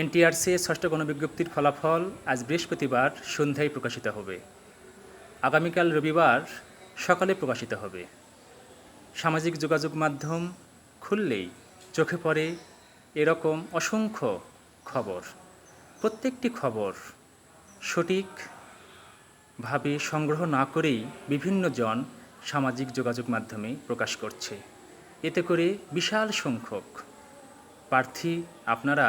NTRC ষষ্ঠ গণবিজ্ঞপ্তির ফলাফল আজ বৃহস্পতিবার সন্ধ্যায় প্রকাশিত হবে। আগামীকাল রবিবার সকালে প্রকাশিত হবে। সামাজিক যোগাযোগ মাধ্যম খুললেই চোখে পড়ে এরকম অসংখ্য খবর। প্রত্যেকটি খবর সঠিকভাবে সংগ্রহ না করেই বিভিন্ন জন সামাজিক যোগাযোগ মাধ্যমে প্রকাশ করছে। এতে করে বিশাল সংখ্যক প্রার্থী আপনারা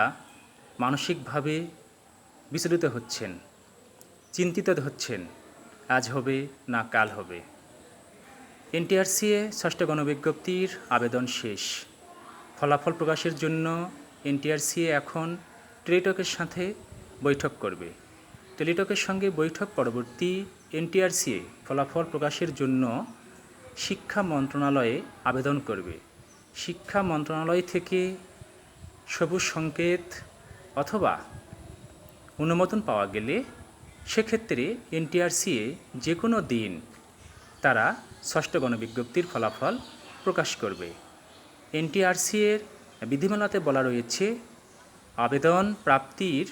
মানসিকভাবে বিচলিত হচ্ছেন, চিন্তিত হচ্ছেন, আজ হবে না কাল হবে। এনটিআরসিএ ষষ্ঠ গণবিজ্ঞপ্তির আবেদন শেষ। ফলাফল প্রকাশের জন্য এনটিআরসিএ এখন টেলিটকের সাথে বৈঠক করবে। টেলিটকের সঙ্গে বৈঠক পরবর্তী এনটিআরসিএ ফলাফল প্রকাশের জন্য শিক্ষা মন্ত্রণালয়ে আবেদন করবে। শিক্ষা মন্ত্রণালয় থেকে সবুজ সংকেত অথবা অনুমোদন পাওয়া গেলে সেক্ষেত্রে এনটিআরসিএ যে কোনো দিন তারা ষষ্ঠ গণবিজ্ঞপ্তির ফলাফল প্রকাশ করবে। এনটিআরসি এর বিধিমালাতে বলা রয়েছে, আবেদন প্রাপ্তির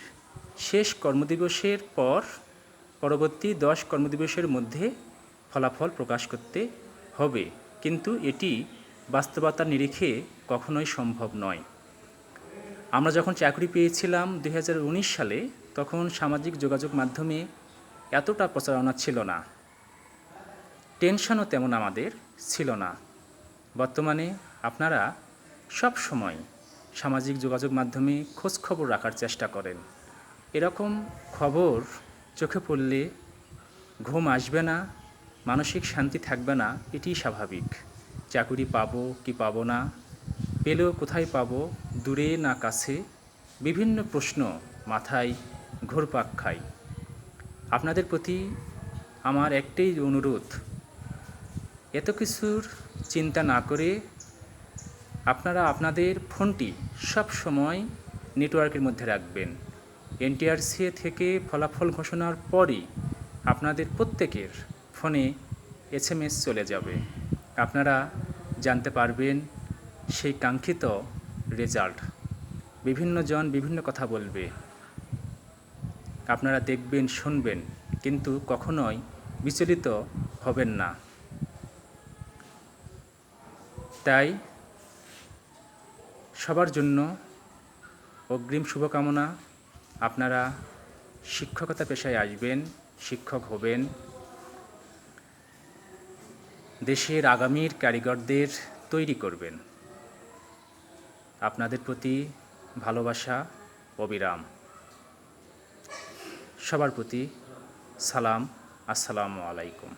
শেষ কর্মদিবসের পর পরবর্তী দশ কর্মদিবসের মধ্যে ফলাফল প্রকাশ করতে হবে। কিন্তু এটি বাস্তবতার নিরিখে কখনোই সম্ভব নয়। আমরা যখন চাকরি পেয়েছিলাম দু হাজার উনিশ সালে, তখন সামাজিক যোগাযোগ মাধ্যমে এতটা প্রচারণা ছিল না। টেনশনও তেমন আমাদের ছিল না। বর্তমানে আপনারা সব সময় সামাজিক যোগাযোগ মাধ্যমে খোঁজ খবর রাখার চেষ্টা করেন। এরকম খবর চোখে পড়লে ঘুম আসবে না, মানসিক শান্তি থাকবে না, এটিই স্বাভাবিক। চাকুরি পাবো কি পাবো না পেলেও কোথায় পাবো, দূরে না কাছে, বিভিন্ন প্রশ্ন মাথায় ঘুরপাক খায়। আপনাদের প্রতি আমার একটাই অনুরোধ, এত কিছুর চিন্তা না করে আপনারা আপনাদের ফোনটি সব সময় নেটওয়ার্কের মধ্যে রাখবেন। এনটিআরসিএ থেকে ফলাফল ঘোষণার পরই আপনাদের প্রত্যেকের ফোনে এসএমএস চলে যাবে। আপনারা জানতে পারবেন সেই কাঙ্ক্ষিত রেজাল্ট বিভিন্ন জন বিভিন্ন কথা বলবে। আপনারা দেখবেন, শুনবেন, কিন্তু কখনোই বিচলিত হবেন না। তাই সবার জন্য অগ্রিম শুভকামনা। আপনারা শিক্ষকতা পেশায় আসবেন, শিক্ষক হবেন। দেশের আগামীর কারিগরদের তৈরি করবেন। আপনাদের প্রতি ভালোবাসা অবিরাম সবার প্রতি সালাম আসসালামু আলাইকুম।